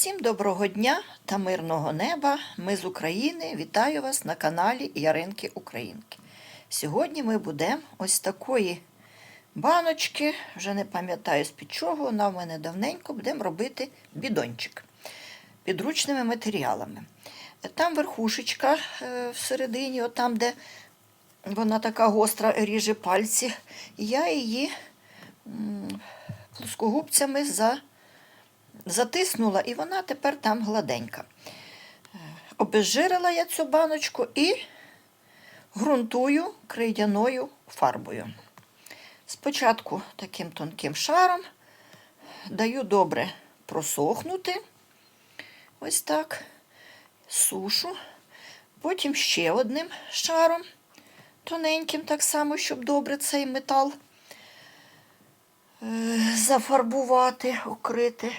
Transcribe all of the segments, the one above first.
Всім доброго дня та мирного неба. Ми з України. Вітаю вас на каналі Яринки Українки. Сьогодні ми будемо ось такої баночки, вже не пам'ятаю з під чого, вона в мене давненько, будемо робити бідончик підручними матеріалами. Там верхушечка е, всередині, отам, де вона така гостра ріже пальці, я її плоскогубцями за затиснула, і вона тепер там гладенька. Е, Обезжирила я цю баночку і ґрунтую крейдяною фарбою. Спочатку таким тонким шаром даю добре просохнути, ось так, сушу, потім ще одним шаром, тоненьким, так само, щоб добре цей метал е, зафарбувати, укрити.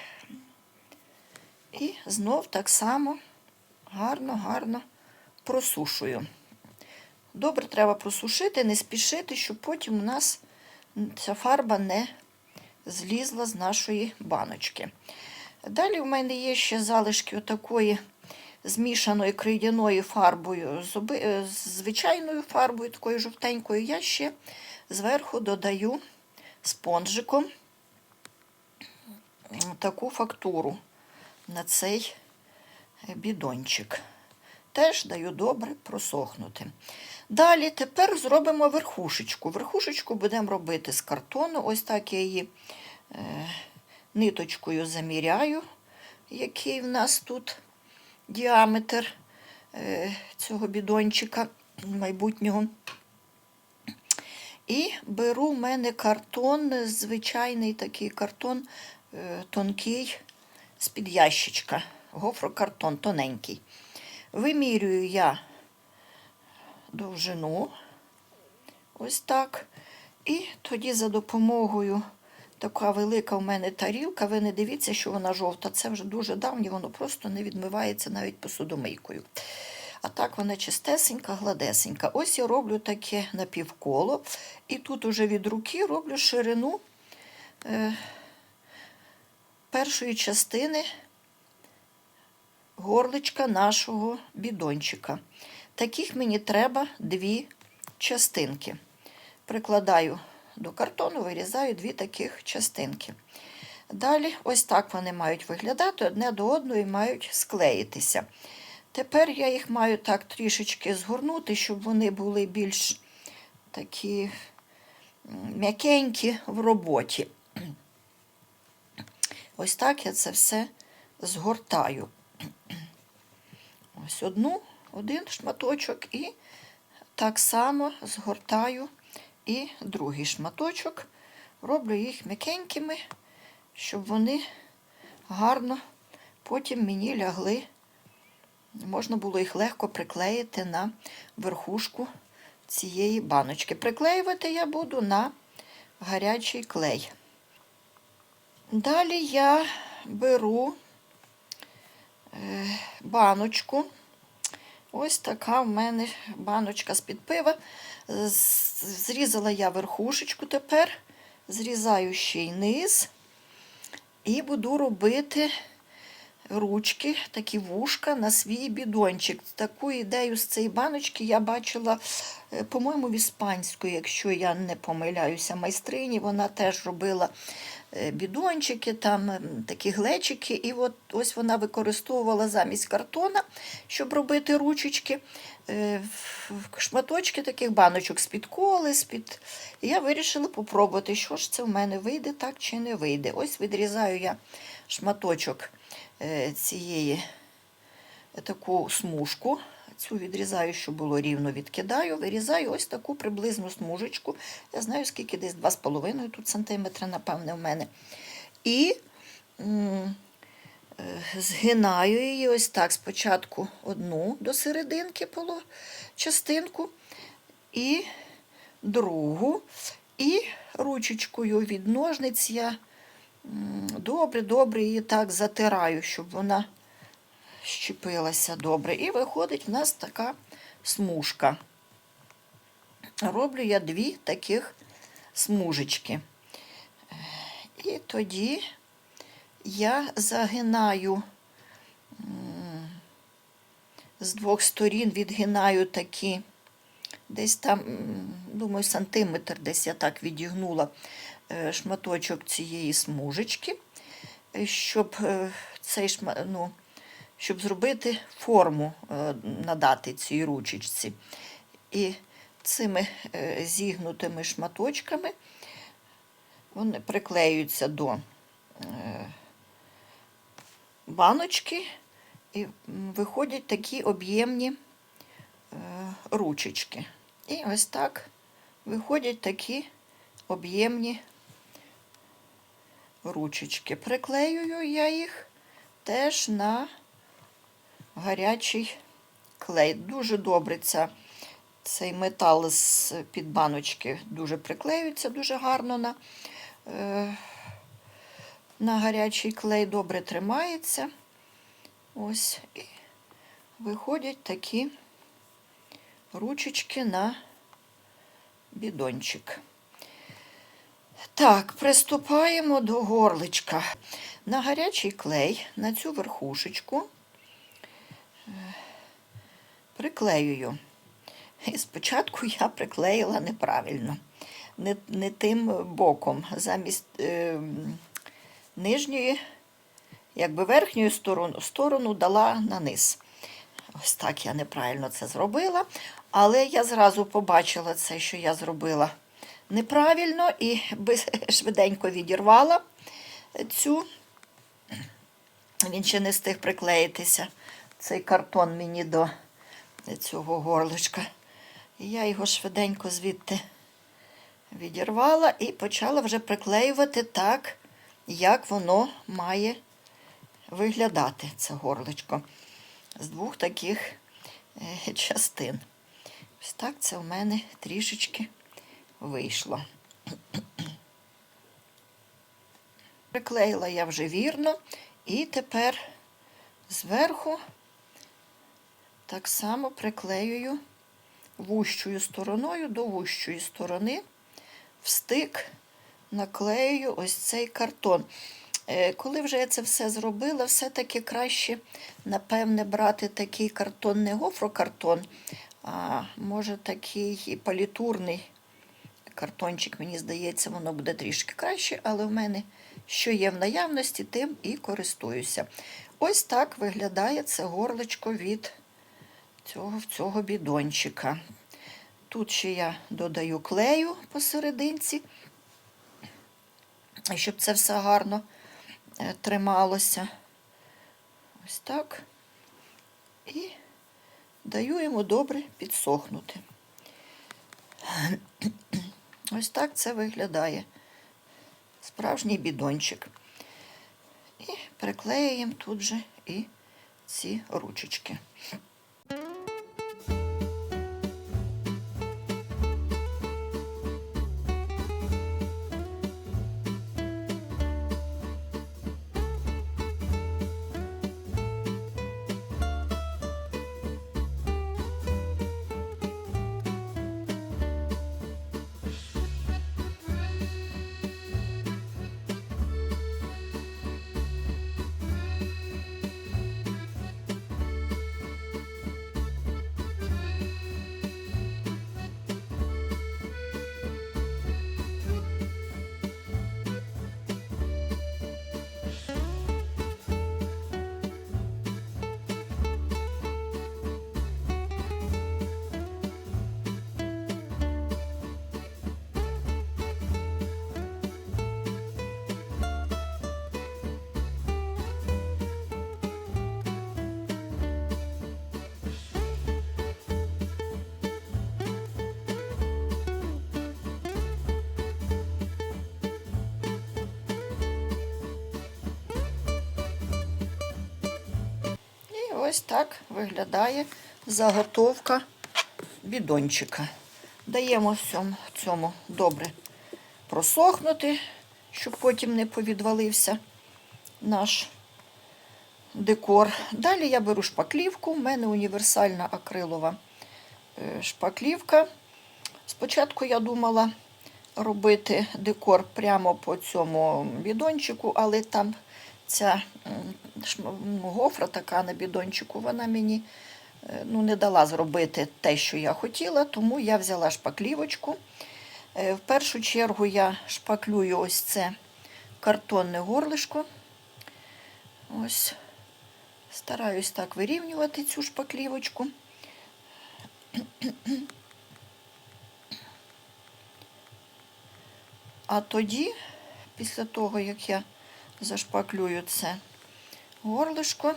І знов так само гарно-гарно просушую. Добре треба просушити, не спішити, щоб потім у нас ця фарба не злізла з нашої баночки. Далі в мене є ще залишки отакої змішаної крейдяною фарбою, з е, звичайною фарбою, такою жовтенькою. Я ще зверху додаю спонжиком таку фактуру на цей бідончик. Теж даю добре просохнути. Далі тепер зробимо верхушечку. Верхушечку будемо робити з картону. Ось так я її е, ниточкою заміряю, який в нас тут діаметр е, цього бідончика майбутнього. І беру в мене картон, звичайний такий картон е, тонкий з-під ящичка. Гофрокартон тоненький. Вимірюю я довжину, ось так. І тоді за допомогою така велика в мене тарілка. Ви не дивіться, що вона жовта. Це вже дуже давнє, воно просто не відмивається навіть посудомийкою. А так вона чистесенька, гладесенька. Ось я роблю таке напівколо. І тут уже від руки роблю ширину е, першої частини горличка нашого бідончика. Таких мені треба дві частинки. Прикладаю до картону, вирізаю дві таких частинки. Далі, ось так вони мають виглядати, одне до одної мають склеїтися. Тепер я їх маю так трішечки згорнути, щоб вони були більш такі м'якенькі в роботі. Ось так я це все згортаю. Ось одну, один шматочок і так само згортаю і другий шматочок. Роблю їх м'якенькими, щоб вони гарно потім мені лягли. Можна було їх легко приклеїти на верхушку цієї баночки. Приклеювати я буду на гарячий клей. Далі я беру е, баночку. Ось така в мене баночка з-під пива. Зрізала я верхушечку тепер, зрізаю ще й низ і буду робити ручки, такі вушка на свій бідончик. Таку ідею з цієї баночки я бачила, е, по-моєму, в іспанської, якщо я не помиляюся, майстрині. Вона теж робила бідончики, там такі глечики. І от ось вона використовувала замість картона, щоб робити ручечки. е, Шматочки таких баночок з-під коли, з-під. І я вирішила попробувати, що ж це в мене вийде так чи не вийде. Ось відрізаю я шматочок е, цієї е, таку смужку. Цю відрізаю, щоб було рівно, відкидаю, вирізаю ось таку приблизну смужечку. Я знаю, скільки десь 2,5 тут сантиметри, напевне, в мене. І е, згинаю її ось так. Спочатку одну до серединки поло, частинку, і другу. І ручечкою від ножниць я добре-добре її так затираю, щоб вона щепилася добре. І виходить в нас така смужка. Роблю я дві таких смужечки. І тоді я загинаю з двох сторін відгинаю такі, десь там, думаю, сантиметр, десь я так відігнула е, шматочок цієї смужечки, щоб е, цей ну, щоб зробити форму, е, надати цій ручечці. І цими е, зігнутими шматочками вони приклеюються до е, баночки і виходять такі об'ємні ручечки. І ось так виходять такі об'ємні ручечки. Приклеюю я їх теж на гарячий клей. Дуже добре ця, цей метал з під баночки дуже приклеюється дуже гарно на, е, на гарячий клей, добре тримається. Ось і виходять такі ручечки на бідончик. Так, приступаємо до горличка. На гарячий клей, на цю верхушечку приклеюю. І спочатку я приклеїла неправильно, не, не тим боком. Замість е, нижньої, якби верхньою сторону, сторону дала на низ. Ось так я неправильно це зробила. Але я зразу побачила це, що я зробила неправильно, і швиденько відірвала цю. Він ще не встиг приклеїтися. Цей картон мені до цього горличка. І я його швиденько звідти відірвала і почала вже приклеювати так, як воно має виглядати, це горличко. З двох таких е, частин. Ось так це в мене трішечки вийшло. Приклеїла я вже вірно, і тепер зверху так само приклеюю вущою стороною до вущої сторони, в стик наклею ось цей картон. Е, Коли вже я це все зробила, все-таки краще, напевне, брати такий картон, не гофрокартон, а може такий палітурний картончик, мені здається, воно буде трішки краще, але в мене що є в наявності, тим і користуюся. Ось так виглядає це горличко від цього, цього бідончика. Тут ще я додаю клею посерединці, щоб це все гарно е, трималося. Ось так. І даю йому добре підсохнути. Ось так це виглядає. Справжній бідончик. І приклеюємо тут же і ці ручечки. Ось так виглядає заготовка бідончика. Даємо всьому цьому добре просохнути, щоб потім не повідвалився наш декор. Далі я беру шпаклівку. У мене універсальна акрилова е, шпаклівка. Спочатку я думала робити декор прямо по цьому бідончику, але там ця гофра така на бідончику, вона мені е, ну, не дала зробити те, що я хотіла, тому я взяла шпаклівочку. Е, В першу чергу я шпаклюю ось це картонне горлишко. Ось. Стараюсь так вирівнювати цю шпаклівочку. А тоді, після того, як я зашпаклюю це горлишко,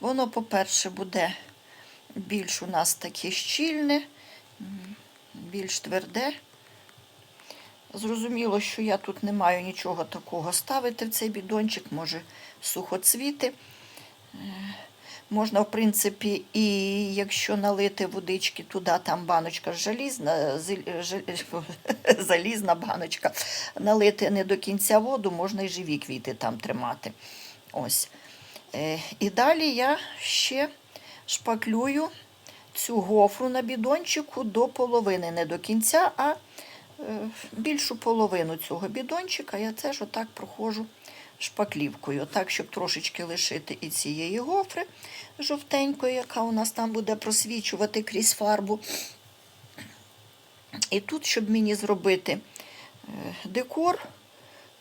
воно, по-перше, буде більш у нас таке щільне, більш тверде. Зрозуміло, що я тут не маю нічого такого ставити в цей бідончик, може сухоцвіти. Можна, в принципі, і якщо налити водички туди, там баночка залізна, залізна баночка, налити не до кінця воду, можна і живі квіти там тримати. Ось. Е, І далі я ще шпаклюю цю гофру на бідончику до половини, не до кінця, а е, більшу половину цього бідончика я теж отак проходжу шпаклівкою, так, щоб трошечки лишити і цієї гофри жовтенької, яка у нас там буде просвічувати крізь фарбу. І тут, щоб мені зробити е, декор,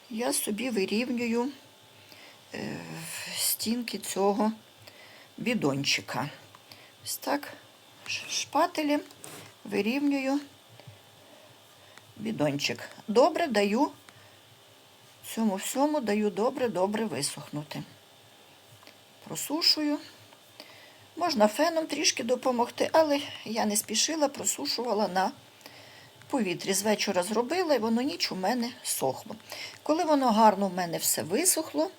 я собі вирівнюю е, стінки цього бідончика. Ось так шпателем вирівнюю бідончик. Добре даю цьому всьому даю добре-добре висохнути. Просушую. Можна феном трішки допомогти, але я не спішила, просушувала на повітрі. З вечора зробила, і воно ніч у мене сохло. Коли воно гарно в мене все висохло,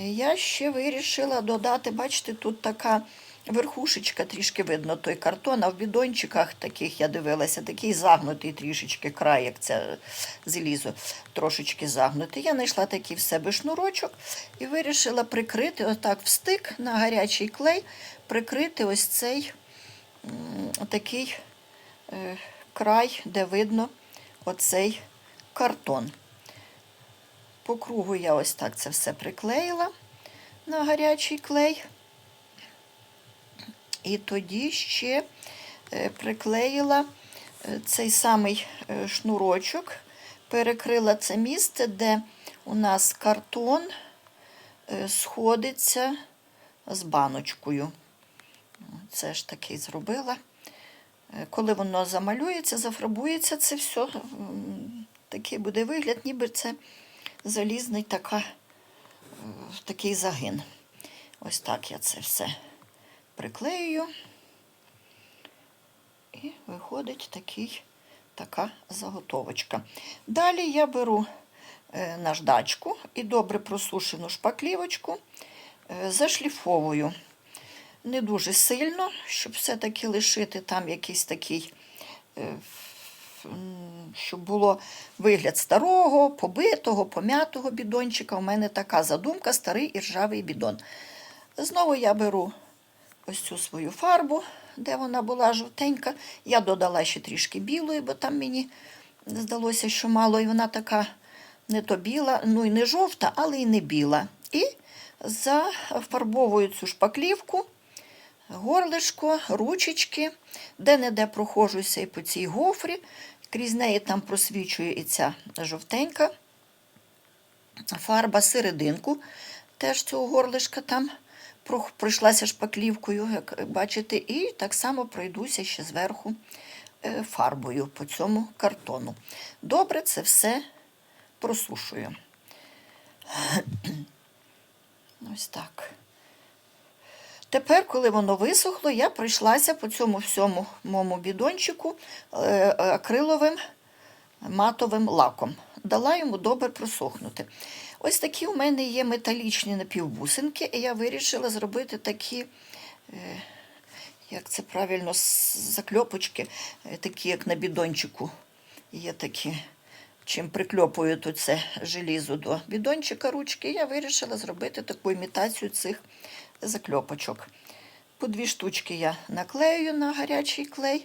я ще вирішила додати, бачите, тут така верхушечка, трішки видно той картон, а в бідончиках таких я дивилася, такий загнутий трішечки край, як це залізо, трошечки загнутий. Я знайшла такий в себе шнурочок і вирішила прикрити, отак в стик на гарячий клей, прикрити ось цей такий е, край, де видно оцей картон. По кругу я ось так це все приклеїла на гарячий клей. І тоді ще е, приклеїла е, цей самий е, шнурочок, перекрила це місце, де у нас картон сходиться з баночкою. Це ж таки зробила. Коли воно замалюється, зафарбується це все, такий буде вигляд, ніби це залізний така, такий загин. Ось так я це все приклеюю. І виходить такий, така заготовочка. Далі я беру е, наждачку і добре просушену шпаклівочку, е, зашліфовую не дуже сильно, щоб все-таки лишити там якийсь такий, е, щоб було вигляд старого, побитого, пом'ятого бідончика. У мене така задумка, старий і ржавий бідон. Знову я беру ось цю свою фарбу, де вона була жовтенька. Я додала ще трішки білої, бо там мені здалося, що мало, і вона така не то біла, ну і не жовта, але і не біла. І зафарбовую цю шпаклівку, горлишко, ручечки, де-не-де прохожуся і по цій гофрі. Крізь неї там просвічує і ця жовтенька фарба серединку теж цього горлишка там пройшлася шпаклівкою, як бачите, і так само пройдуся ще зверху е, фарбою по цьому картону. Добре це все просушую. Ось так. Тепер, коли воно висохло, я пройшлася по цьому всьому моєму бідончику е, акриловим матовим лаком. Дала йому добре просохнути. Ось такі у мене є металічні напівбусинки, і я вирішила зробити такі, е, як це правильно, закльопочки, е, такі, як на бідончику. Є такі, чим прикльопую тут це желізо до бідончика ручки. Я вирішила зробити таку імітацію цих закльопочок. По дві штучки я наклею на гарячий клей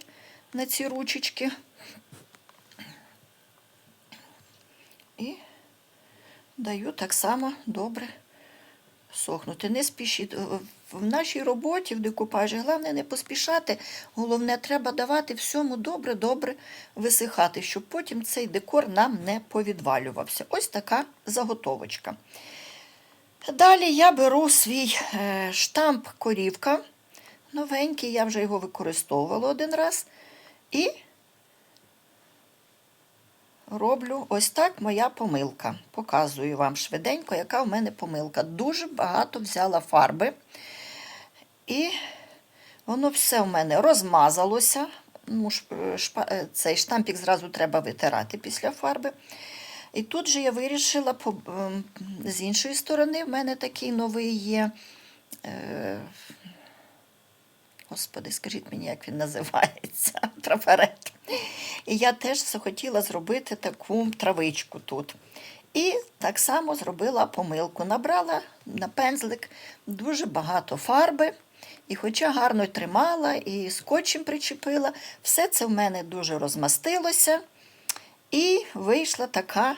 на ці ручечки. І даю так само добре сохнути. Не спішіть. В- В нашій роботі, в декупажі, головне не поспішати. Головне, треба давати всьому добре-добре висихати, щоб потім цей декор нам не повідвалювався. Ось така заготовочка. Далі я беру свій е, штамп корівка. Новенький, я вже його використовувала один раз. І роблю ось так моя помилка. Показую вам швиденько, яка в мене помилка. Дуже багато взяла фарби. І воно все в мене розмазалося. Ну, е, цей штампік зразу треба витирати після фарби. І тут же я вирішила з іншої сторони, в мене такий новий є. Господи, скажіть мені, як він називається? Трафарет. І я теж захотіла зробити таку травичку тут. І так само зробила помилку. Набрала на пензлик дуже багато фарби. І хоча гарно тримала і скотчем причепила, все це в мене дуже розмастилося. І вийшла така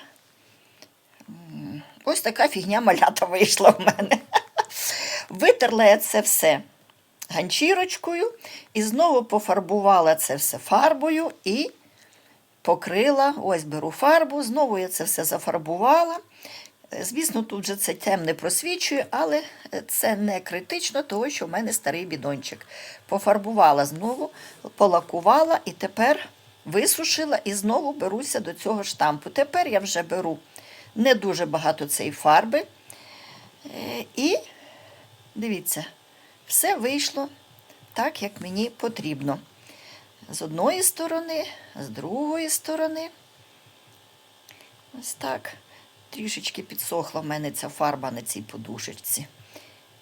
ось така фігня малята вийшла в мене. Витерла я це все ганчірочкою і знову пофарбувала це все фарбою і покрила. Ось беру фарбу, знову я це все зафарбувала. Е, Звісно, тут же це темне просвічує, але е, це не критично, тому що в мене старий бідончик. Пофарбувала знову, полакувала і тепер висушила і знову беруся до цього штампу. Тепер я вже беру не дуже багато цієї фарби. Е, І дивіться, все вийшло так, як мені потрібно. З одної сторони, з другої сторони. Ось так. Трішечки підсохла в мене ця фарба на цій подушечці.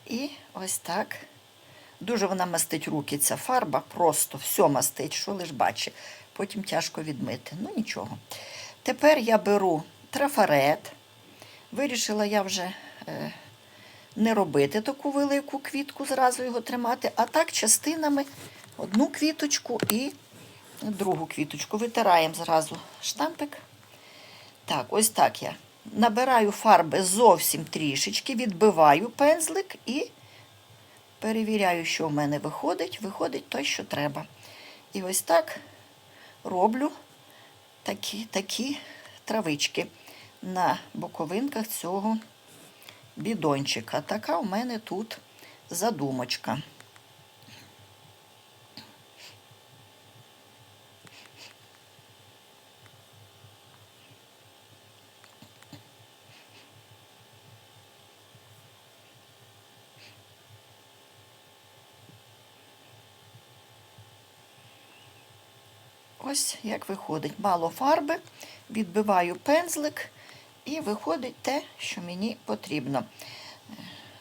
І ось так. Дуже вона мастить руки, ця фарба, просто все мастить, що лиш бачить. Потім тяжко відмити. Ну нічого. Тепер я беру трафарет. Вирішила я вже е, не робити таку велику квітку, зразу його тримати, а так частинами одну квіточку і другу квіточку. Витираємо зразу штампик. Так, ось так я набираю фарби зовсім трішечки, відбиваю пензлик і перевіряю, що в мене виходить. Виходить те, що треба. І ось так роблю такі, такі травички на боковинках цього бідончика. Така у мене тут задумочка. Ось як виходить. Мало фарби, відбиваю пензлик і виходить те, що мені потрібно.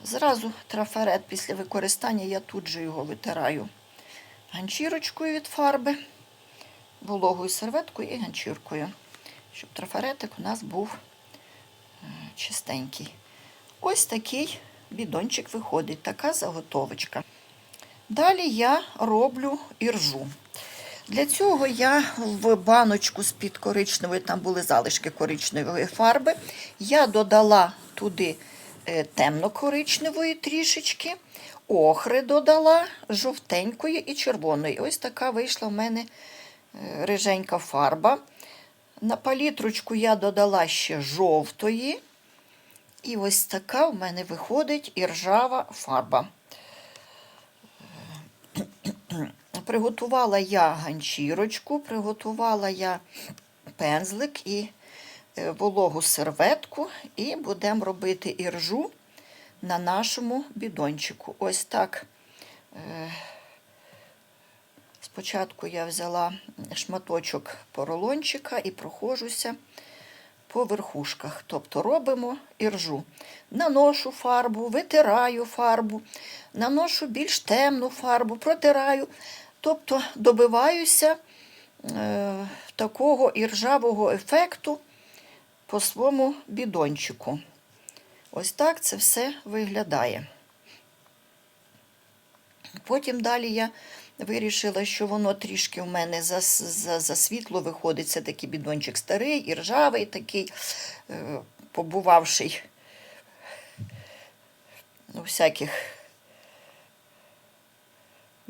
Зразу трафарет після використання я тут же його витираю ганчірочкою від фарби, вологою серветкою і ганчіркою, щоб трафаретик у нас був е, чистенький. Ось такий бідончик виходить, така заготовочка. Далі я роблю іржу. Для цього я в баночку з-під коричневої, там були залишки коричневої фарби, я додала туди е, темно-коричневої трішечки, охри додала, жовтенької і червоної. Ось така вийшла в мене е, риженька фарба. На палітрочку я додала ще жовтої. І ось така в мене виходить іржава фарба. Приготувала я ганчірочку, приготувала я пензлик і е, вологу серветку, і будемо робити іржу на нашому бідончику. Ось так. е, Спочатку я взяла шматочок поролончика і прохожуся по верхушках. Тобто робимо іржу. Наношу фарбу, витираю фарбу, наношу більш темну фарбу, протираю. Тобто добиваюся е, такого іржавого ефекту по своєму бідончику. Ось так це все виглядає. Потім далі я вирішила, що воно трішки в мене за, за, за світло виходить. Це такий бідончик старий, і ржавий такий, е, побувавший у всяких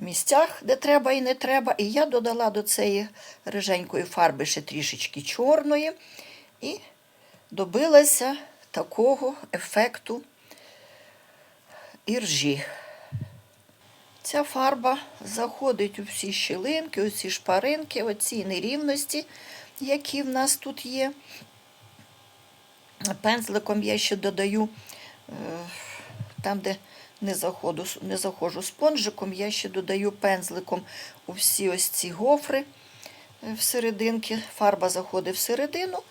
місцях, де треба і не треба. І я додала до цієї риженької фарби ще трішечки чорної і добилася такого ефекту іржі. Ця фарба заходить у всі щілинки, у всі шпаринки, оці нерівності, які в нас тут є. Пензликом я ще додаю, е, там, де не заходу, не заходжу спонжиком, я ще додаю пензликом у всі ось ці гофри е, всерединки. Фарба заходить всередину,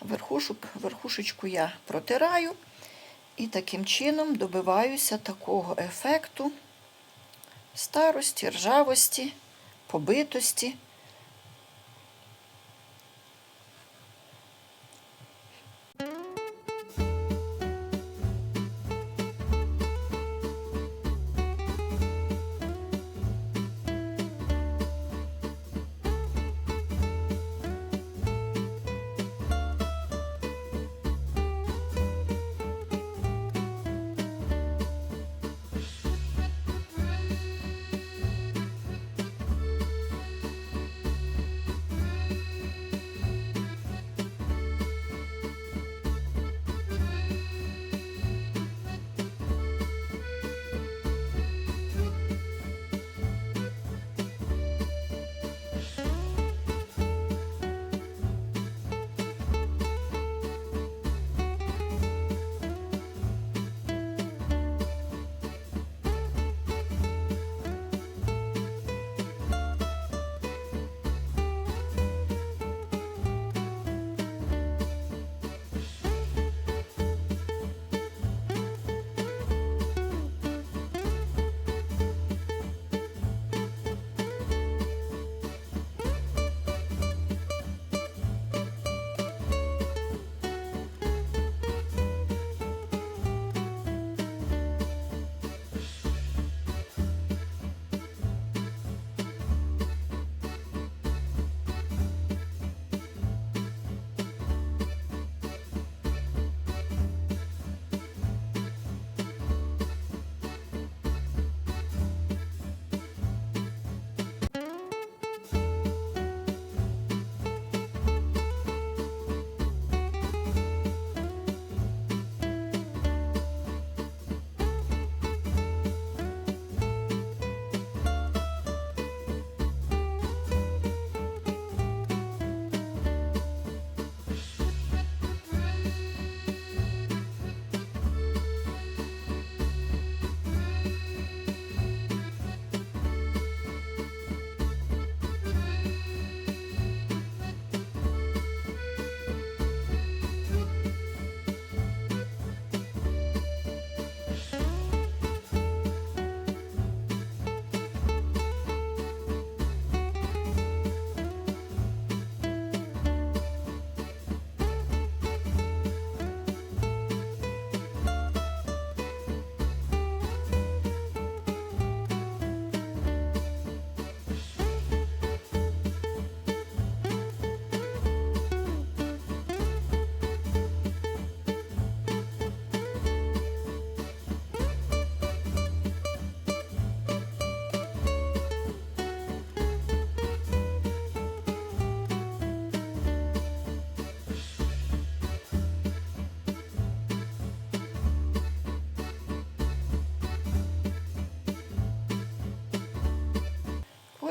верхушок, верхушечку я протираю і таким чином добиваюся такого ефекту старості, ржавості, побитості.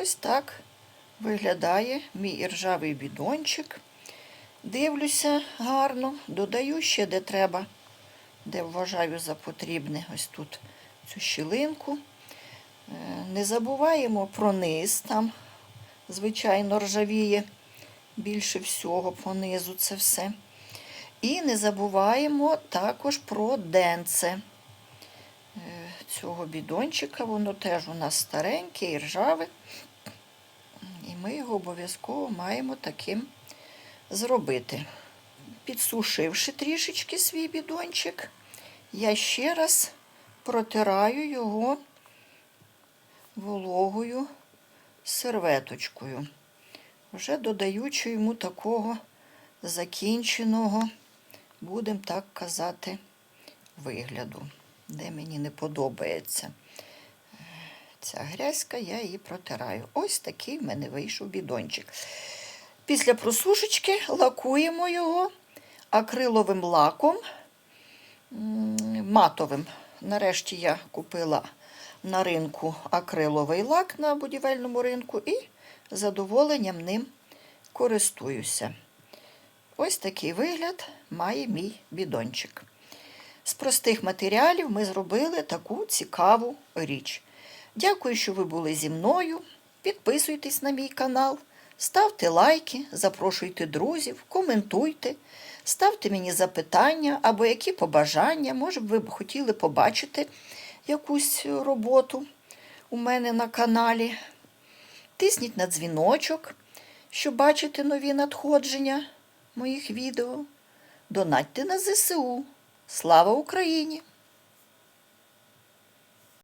Ось так виглядає мій іржавий бідончик. Дивлюся гарно, додаю ще де треба, де вважаю за потрібне ось тут цю щілинку. Е, Не забуваємо про низ, там, звичайно, ржавіє більше всього по низу це все. І не забуваємо також про денце е, цього бідончика. Воно теж у нас стареньке і ржаве. Ми його обов'язково маємо таким зробити. Підсушивши трішечки свій бідончик, я ще раз протираю його вологою серветочкою, вже додаючи йому такого закінченого, будемо так казати, вигляду. де мені не подобається ця грязька, я її протираю. Ось такий в мене вийшов бідончик. Після просушечки лакуємо його акриловим лаком матовим. Нарешті я купила на ринку акриловий лак на будівельному ринку і задоволенням ним користуюся. Ось такий вигляд має мій бідончик. З простих матеріалів ми зробили таку цікаву річ. Дякую, що ви були зі мною. Підписуйтесь на мій канал, ставте лайки, запрошуйте друзів, коментуйте, ставте мені запитання або які побажання. Може б ви б хотіли побачити якусь роботу у мене на каналі. Тисніть на дзвіночок, щоб бачити нові надходження моїх відео. Донатьте на ЗСУ. Слава Україні!